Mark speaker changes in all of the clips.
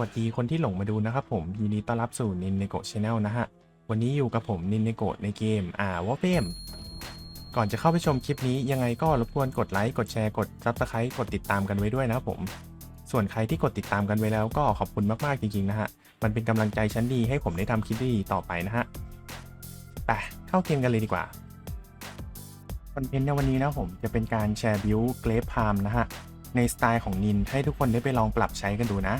Speaker 1: วัสดีคนที่หลงมาดูนะครับผมยินดีต้อนรับสู่นินเนโกะชาแนลนะฮะ วันนี้อยู่กับผมนินเนโกะในเกมอ่าวอเฟมก่อนจะเข้าไปชมคลิปนี้ยังไงก็รบกวนกดไลค์กดแชร์กดซับสไครต์กดติดตามกันไว้ด้วยนะครับผม ส่วนใครที่กดติดตามกันไว้แล้วก็ขอบคุณมากๆจริงๆนะฮะ มันเป็นกำลังใจชั้นดีให้ผมได้ทำคลิปดีๆต่อไปนะฮะไปเข้าเกมกันเลยดีกว่าคอนเทนต์ในวันนี้นะผมจะเป็นการแชร์บิวเกรฟพามนะฮะในสไตล์ของนินให้ทุกคนได้ไปลองปรับใช้กันดูนะ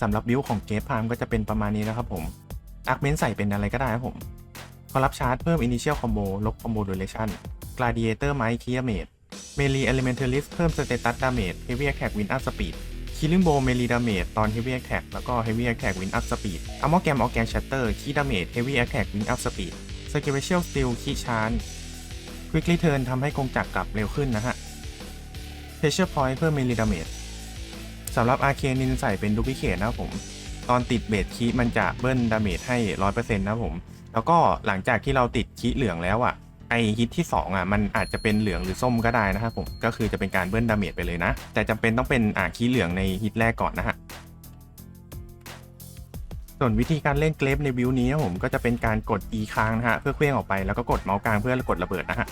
Speaker 1: สำหรับบิวของเกรฟพามก็จะเป็นประมาณนี้นะครับผมอาร์เมนใส่เป็นอะไรก็ได้ครับผมพอรับชาร์จเพิ่ม Initial Combo ลบ Combo Duration Gladiator ไม้ k i a m a t e Melee Elementalist เพิ่ม Status Damage Heavy Attack Win Up Speed Killing Bow Melee Damage ตอน Heavy Attack แล้วก็ Heavy Attack Win Up Speed Armor Gam Organ Shatter Key Damage Heavy Attack Win Up Speed Spiritual Steel Key Charge Quick Return ทำให้กงจักรกลับเร็วขึ้นนะฮะ Pressure Point เพิ่ม Melee Damage สำหรับ Arcane นินใส่เป็น Duplicate นะครับผม ตอนติดเบสคีมันจะเบิ้ลดาเมจให้ 100%นะครับผม แล้วก็หลังจากที่เราติดคีเหลืองแล้วอะไอฮิตที่2อะมันอาจจะเป็นเหลืองหรือส้มก็ได้นะครับผมก็คือจะเป็นการเบิ้ลดาเมจไปเลยนะ แต่จำเป็นต้องเป็นอ่าคีเหลืองในฮิตแรกก่อนนะฮะส่วนวิธีการเล่นเกรฟในบิวนี้นะผมก็จะเป็นการกด E ค้างนะฮะเพื่อเคลื่อนออกไปแล้วก็กดเมาส์กลางเพื่อกดระเบิดนะฮะ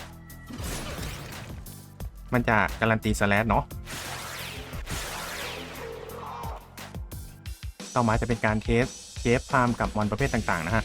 Speaker 1: มันจะการันตีสแลชเนาะ ต่อมาจะเป็นการเทสเชฟพามกับมอนประเภทต่างๆนะฮะ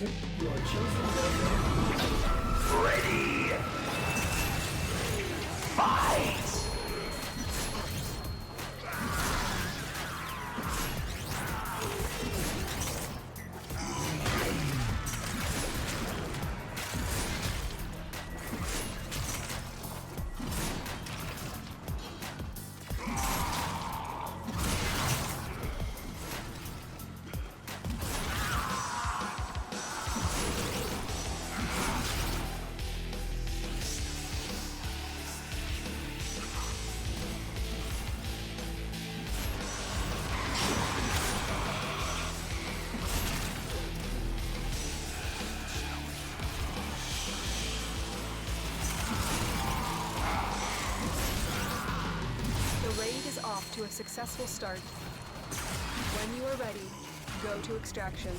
Speaker 2: Your chosen off to a successful start. When you are ready, go to extraction.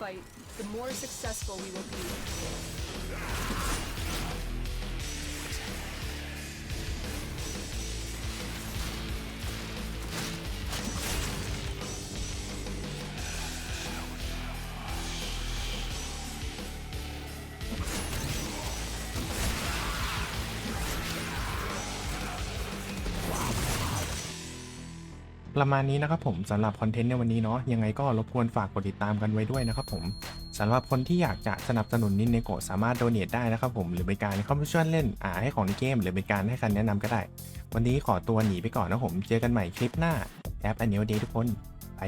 Speaker 2: Fight, the more successful we will be.
Speaker 1: ประมาณนี้นะครับผมสำหรับคอนเทนต์ในวันนี้เนาะยังไงก็รบกวนฝากกดติดตามกันไว้ด้วยนะครับผมสำหรับคนที่อยากจะสนับสนุนนินเนโกสามารถโดเน a ได้นะครับผมหรือเป็นการเข้าไปช่วยเล่นอ่าให้ของในเกม หรือเป็นการให้คำแนะนำก็ได้ วันนี้ขอตัวหนีไปก่อนนะผมเจอกันใหม่คลิปหน้าแอปอันเนียวเดย์ทุกคนไป